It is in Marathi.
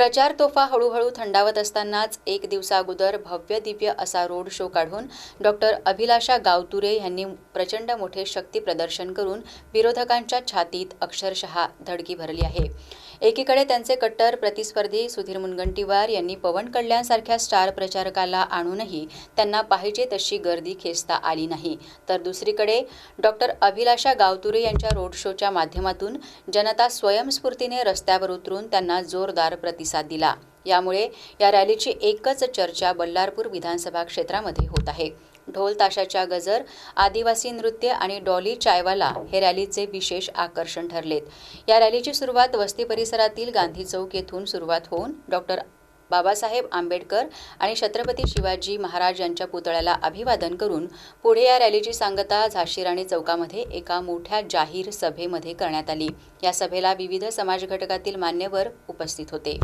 प्रचार तोफा हळूहळू थंडावत असतानाच एक दिवसाअगोदर भव्य दिव्य असा रोड शो काढून डॉक्टर अभिलाषा गावतुरे यांनी प्रचंड मोठे शक्ती प्रदर्शन करून विरोधकांच्या छातीत अक्षरशः धडकी भरली आहे. एकीकडे त्यांचे कट्टर प्रतिस्पर्धी सुधीर मुनगंटीवार यांनी पवन कल्याणसारख्या स्टार प्रचारकाला आणूनही त्यांना पाहिजे तशी गर्दी खेचता आली नाही. तर दुसरीकडे डॉक्टर अभिलाषा गावतुरे यांच्या रोड शोच्या माध्यमातून जनता स्वयंस्फूर्तीने रस्त्यावर उतरून त्यांना जोरदार प्रतिसाद दिला. यामुळे या रॅलीची एकच चर्चा बल्लारपूर विधानसभा क्षेत्रामध्ये होत आहे. ढोल ताशाच्या गजर आदिवासी नृत्य आणि डॉली चायवाला हे रॅलीचे विशेष आकर्षण ठरलेत. या रॅलीची सुरुवात वस्ती परिसरातील गांधी चौक येथून सुरुवात होऊन डॉक्टर बाबासाहेब आंबेडकर आणि छत्रपती शिवाजी महाराज यांच्या पुतळ्याला अभिवादन करून पुढे या रॅलीची सांगता झाशीराणी चौकामध्ये एका मोठ्या जाहीर सभेमध्ये करण्यात आली. या सभेला विविध समाज घटकातील मान्यवर उपस्थित होते.